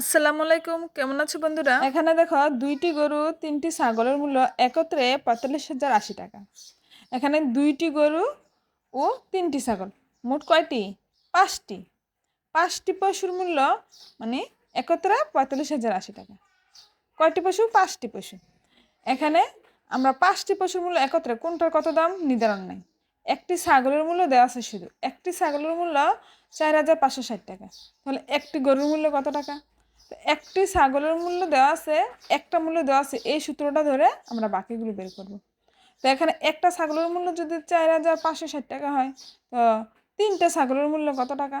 আসসালামু আলাইকুম, কেমন আছো বন্ধুরা? এখানে দেখো দুইটি গরু, তিনটি ছাগলের মূল্য একত্রে পঁয়তাল্লিশ হাজার আশি টাকা। এখানে দুইটি গরু ও তিনটি ছাগল, মোট কয়টি? পাঁচটি। পাঁচটি পশুর মূল্য মানে একত্রে পঁয়তাল্লিশ হাজার আশি টাকা। কয়টি পশু? পাঁচটি পশু। এখানে আমরা পাঁচটি পশুর মূল্য একত্রে, কোনটার কত দাম? নির্ধারণ নাই। একটি ছাগলের মূল্য দেওয়া আছে শুধু। একটি ছাগলের মূল্য চার হাজার পাঁচশো ষাট টাকা। তাহলে একটি গরুর মূল্য কত টাকা? একটি ছাগলের মূল্য দেওয়া আছে, একটা মূল্য দেওয়া আছে, এই সূত্রটা ধরে আমরা বাকিগুলো বের করব। তো এখানে একটা ছাগলের মূল্য যদি চার হাজার পাঁচশো ষাট টাকা হয়, তো তিনটা ছাগলের মূল্য কত টাকা?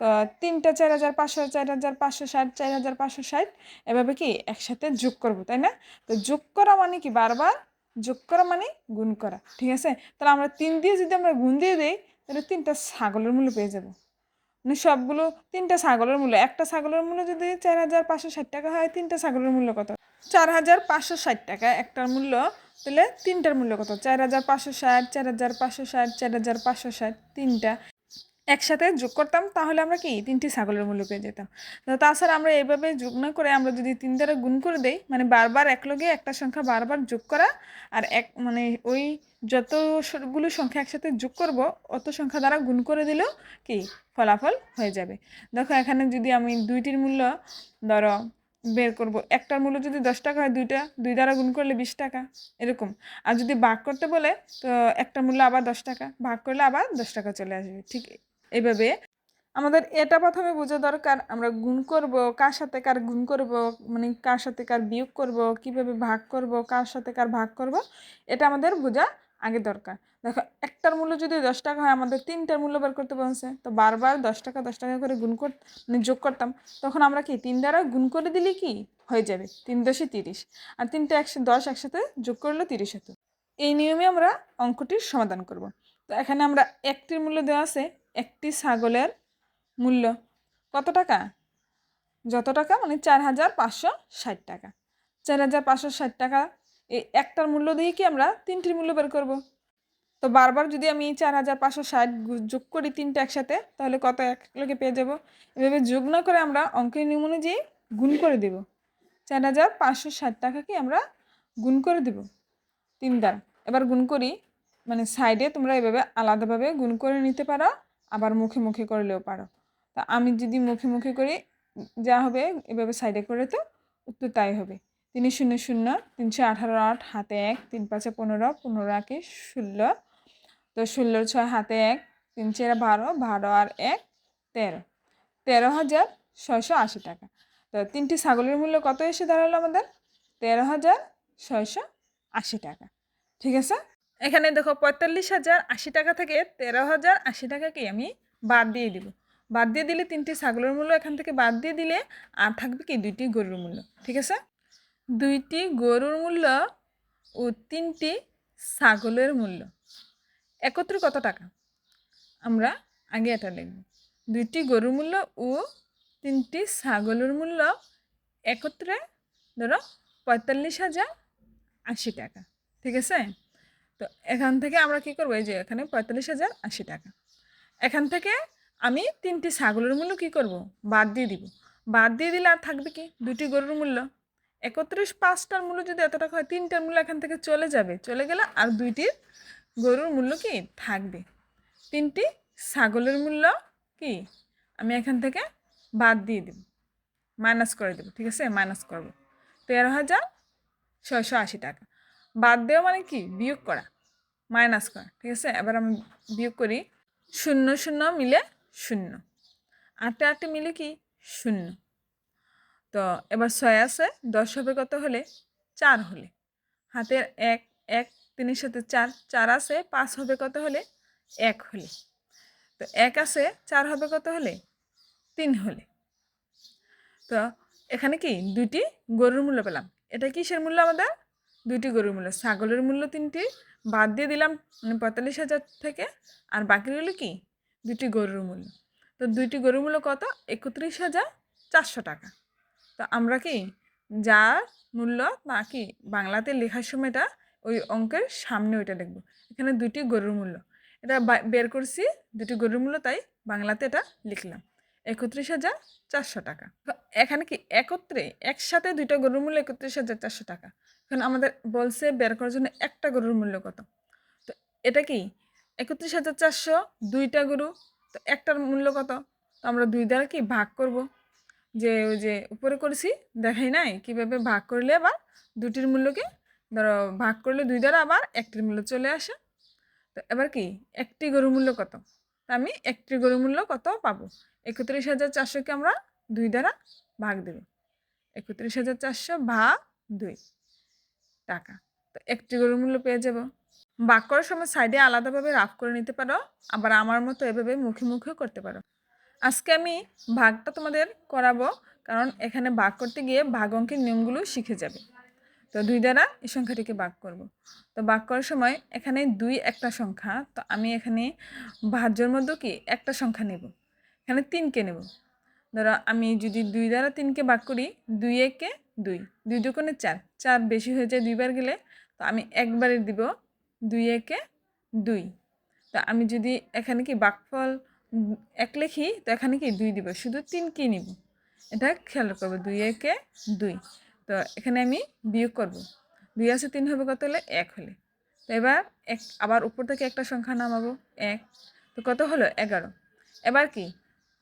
তো তিনটা চার হাজার পাঁচশো, চার হাজার পাঁচশো ষাট, চার হাজার পাঁচশো ষাট, এভাবে কি একসাথে যোগ করব, তাই না? তো যোগ করা মানে কি? বারবার যোগ করা মানে গুণ করা, ঠিক আছে? তাহলে আমরা তিন দিয়ে যদি আমরা গুণ দিয়ে দিই, তাহলে তিনটা ছাগলের মূল্য পেয়ে যাব। মানে সবগুলো তিনটা ছাগলের মূল্য। একটা ছাগলের মূল্য যদি চার হাজার পাঁচশো ষাট টাকা হয়, তিনটা ছাগলের মূল্য কত? চার হাজার পাঁচশো ষাট টাকা, একটার মূল্য তাহলে তিনটার মূল্য কত? চার হাজার পাঁচশো ষাট, চার হাজার পাঁচশো ষাট, চার হাজার পাঁচশো ষাট, তিনটা। একসাথে যোগ করতাম, তাহলে আমরা কি তিনটি ছাগলের মূল্য পেয়ে যেতাম। তাছাড়া আমরা এইভাবে যোগ না করে আমরা যদি তিন দ্বারা গুণ করে দেই মানে বারবার একলগে একটা সংখ্যা বারবার যোগ করা, আর এক মানে ওই যতগুলো সংখ্যা একসাথে যোগ করব, অত সংখ্যা দ্বারা গুণ করে দিলেও কি ফলাফল হয়ে যাবে। দেখো এখানে যদি আমি দুইটির মূল্য ধরো বের করব, একটার মূল্য যদি দশ টাকা হয় দুইটা, দুই দ্বারা গুণ করলে বিশ টাকা, এরকম। আর যদি ভাগ করতে বলে, তো একটা মূল্য আবার দশ টাকা, ভাগ করলে আবার দশ টাকা চলে আসবে, ঠিক এইভাবে আমাদের এটা প্রথমে বোঝা দরকার, আমরা গুণ করব, কার সাথে কার গুণ করব মানে কার সাথে কার বিয়োগ করব, কীভাবে ভাগ করব, কার সাথে কার ভাগ করব, এটা আমাদের বোঝা আগে দরকার। দেখো, একটার মূল্য যদি দশ টাকা হয়, আমাদের তিনটার মূল্য বের করতে বলছে, তো বারবার দশ টাকা দশ টাকা করে গুণ কর মানে যোগ করতাম, তখন আমরা কি, তিন দ্বারা গুণ করে দিলে কি, হয়ে যাবে, তিন দশে তিরিশ, আর তিনটা একশো দশ একসাথে যোগ করলে তিরিশ হতো। এই নিয়মে আমরা অঙ্কটির সমাধান করব। তো এখানে আমরা একটির মূল্য দেওয়া আছে, একটি ছাগলের মূল্য। কত টাকা? যত টাকা? মানে চার হাজার পাঁচশো ষাট টাকা। চার হাজার পাঁচশো ষাট টাকা, এই একটার মূল্য দিয়ে কি আমরা তিনটির মূল্য বের করব? তো বারবার যদি আমি চার হাজার পাঁচশো ষাট যোগ করি তিনটা একসাথে, তাহলে কত এক লোকে পেয়ে যাব? এভাবে যোগ না করে আমরা অঙ্কের নিয়ম অনুযায়ী গুণ করে দেব। চার হাজার পাঁচশো ষাট টাকাকে আমরা গুণ করে দেব। তিন দ্বারা। এবার গুণ করি মানে সাইডে তোমরা এভাবে আলাদাভাবে গুণ করে নিতে পারো, আবার মুখে মুখে করলেও পারো। তা আমি যদি মুখে মুখে করি, যা হবে এভাবে সাইডে করে তো উত্তর তাই হবে। তিন শূন্য শূন্য, তিনশো আঠারো আট, হাতে এক, তিন পাঁচে পনেরো পনেরো একে ষোলো। তো ষোলোর ছয়, হাতে এক, তিন চারে বারো বারো আর এক, তেরো। তেরো হাজার ছয়শো আশি টাকা। তো তিনটি ছাগলের মূল্য কত এসে দাঁড়াল আমাদের? তেরো হাজার ছয়শো আশি টাকা। ঠিক আছে? এখানে দেখো পঁয়তাল্লিশ হাজার আশি টাকা থেকে তেরো হাজার আশি টাকাকে আমি বাদ দিয়ে দিব। বাদ দিয়ে দিলে তিনটি ছাগলের মূল্য এখান থেকে বাদ দিয়ে দিলে আর থাকবে কি দুইটি গরুর মূল্য, ঠিক আছে? দুইটি গরুর মূল্য ও তিনটি ছাগলের মূল্য। একত্রে কত টাকা? আমরা আগে এটা লিখব। দুইটি গরুর মূল্য ও তিনটি ছাগলের মূল্য একত্রে ধরো পঁয়তাল্লিশ হাজার আশি টাকা, ঠিক আছে? তো এখান থেকে আমরা কি করব? এই যে এখানে পঁয়তাল্লিশ হাজার আশি টাকা। এখান থেকে আমি তিনটি ছাগলের মূল্য কি করব? বাদ দিয়ে দিব। বাদ দিয়ে দিলে আর থাকবে কি? দুটি গরুর মূল্য। একত্রিশ পাঁচটার মূল্য যদি এত টাকা হয়, তিনটার মূল্য এখান থেকে চলে যাবে। চলে গেলে আর দুইটির গরুর মূল্য কি? থাকবে। তিনটি ছাগলের মূল্য কি? আমি এখান থেকে বাদ দিয়ে দেব। মাইনাস করে দেবো, ঠিক আছে? মাইনাস করব। তেরো হাজার ছয়শো আশি টাকা। বাদ দেওয়া মানে কি? বিয়োগ করা মাইনাস করা, ঠিক আছে? এবার আমি বিয়োগ করি শূন্য শূন্য মিলে শূন্য। আটে আটে মিলে কি? শূন্য। তো এবার ছয় আছে, দশ হবে কত হলে? চার হলে। হাতের এক এক, তিনের সাথে চার চার আছে, পাঁচ হবে কত হলে? এক হলে। তো এক আছে, চার হবে কত হলে? তিন হলে। তো এখানে কি? দুইটি গরুর মূল্য পেলাম। এটা কিসের মূল্য আমাদের? দুইটি গরুর মূল্য। ছাগলের মূল্য তিনটি, বাদ দিয়ে দিলাম মানে পঁয়তাল্লিশ হাজার থেকে, আর বাকি রইল কি? দুটি গরুর মূল্য। তো দুইটি গরুর মূল্য কত? একত্রিশ হাজার চারশো টাকা। তো আমরা কি, যার মূল্য তা কি, বাংলাতে লেখার সময়টা ওই অঙ্কের সামনে ওইটা লিখব। এখানে দুটি গরুর মূল্য। এটা বের করছি দুটি গরুর মূল্য, তাই বাংলাতে এটা লিখলাম। একত্রিশ হাজার চারশো টাকা। এখানে কি একত্রে, একসাথে দুইটা গরুর মূল্য একত্রিশ হাজার চারশো টাকা। এখন আমাদের বলছে বের করার জন্য একটা গরুর মূল্য কত? তো এটা কি? একত্রিশ হাজার চারশো দুইটা গরু, তো একটার মূল্য কত? তো আমরা দুই দ্বারা কি ভাগ করব? যে ওই যে উপরে করেছি, দেখাই নাই? কীভাবে ভাগ করলে আবার দুটির মূল্যকে? ধরো ভাগ করলে দুই দ্বারা আবার একটির মূল্য চলে আসে। তো এবার কি? একটি গরুর মূল্য কত? তা আমি একটি গরুর মূল্য কত পাবো? একত্রিশ হাজার চারশোকে আমরা দুই দ্বারা ভাগ দেব। একত্রিশ হাজার চারশো ভাগ দুই। টাকা। তো একটি গরুর মূল্য পেয়ে যাব। ভাগ করার সময় সাইডে আলাদাভাবে রাফ করে নিতে পারো, আবার আমার মতো এভাবে মুখে মুখেও করতে পারো। আজকে আমি ভাগটা তোমাদের করাবো, কারণ এখানে ভাগ করতে গিয়ে ভাগ অঙ্কের নিয়মগুলো শিখে যাবে। তো দুই দ্বারা এই সংখ্যাটিকে ভাগ করব। তো ভাগ করার সময় এখানে দুই একটা সংখ্যা, তো আমি এখানে ভাজ্যর মধ্যে কি একটা সংখ্যা নেব। এখানে তিনকে নেব। ধরো আমি যদি দুই দ্বারা তিনকে ভাগ করি, দুই একে দুই। দুই দুকোণে চার। চার বেশি হয়ে যায় দুইবার গেলে, তো আমি একবারে দিব দুই একে দুই। তা আমি যদি এখানে কি বাকফল এক লিখি, তো এখানে কি দুই দিব? শুধু তিন কি নিব? এটা খেয়াল করব, দুই একে দুই। তো এখানে আমি বিয়োগ করব। দুই আছে তিন হবে কত হলে? এক হলে। তো এবার এক, আবার উপর থেকে একটা সংখ্যা নামাবো, এক। তো কত হলো? এগারো। এবার কি?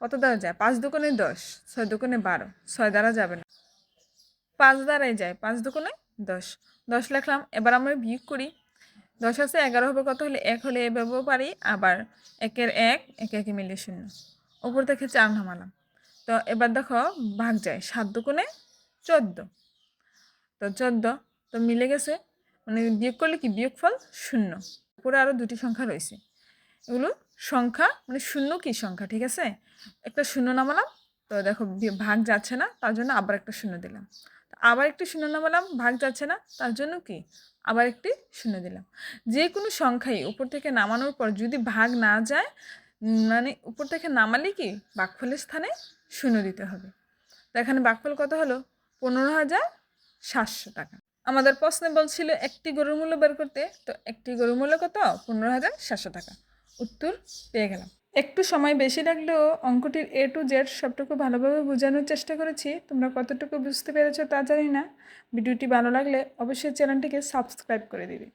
কত দ্বারা যায়? পাঁচ দোকানে দশ, ছয় দোকানে বারো। ছয় দ্বারা যাবে না। পাঁচ দ্বারাই যায়। পাঁচ দোকানে দশ। দশ লিখলাম, এবার আমরা বিয়োগ করি। দশ আছে, এগারো হবে, কত হলে এক হলে এভাবেও পারি। আবার একের এক, একে একে মিলে শূন্য। উপর থেকে চার নামালাম। তো এবার দেখো, ভাগ যায়। সাত দুগুণে চোদ্দ। তো চোদ্দ, তো মিলে গেছে। মানে বিয়োগ করলে কি? বিয়োগফল শূন্য। উপরে আরও দুটি সংখ্যা রয়েছে। এগুলো সংখ্যা মানে শূন্য কি সংখ্যা, ঠিক আছে? একটা শূন্য নামালাম। তো দেখো, ভাগ যাচ্ছে না, তার জন্য আবার একটা শূন্য দিলাম। আবার একটি শূন্য নামালাম ভাগ যাচ্ছে না, তার জন্য কি? আবার একটি শূন্য দিলাম। যে কোনো সংখ্যাই উপর থেকে নামানোর পর যদি ভাগ না যায় মানে উপর থেকে নামালে কি বাকফলের স্থানে শূন্য দিতে হবে? তো এখানে বাকফল কত হলো? পনেরো হাজার সাতশো টাকা। আমাদের প্রশ্নে বলছিল একটি গরুর মূল্য বের করতে, তো একটি গরুর মূল্য কত? পনেরো হাজার সাতশো টাকা। উত্তর পেয়ে গেলাম। একটু সময় বেশি লাগলেও অঙ্কটির এ টু জেড সবটুকু ভালোভাবে বোঝানোর চেষ্টা করেছি। তোমরা কতটুকু বুঝতে পেরেছ তা জানি না। ভিডিওটি ভালো লাগলে অবশ্যই চ্যানেলটিকে সাবস্ক্রাইব করে দিবে।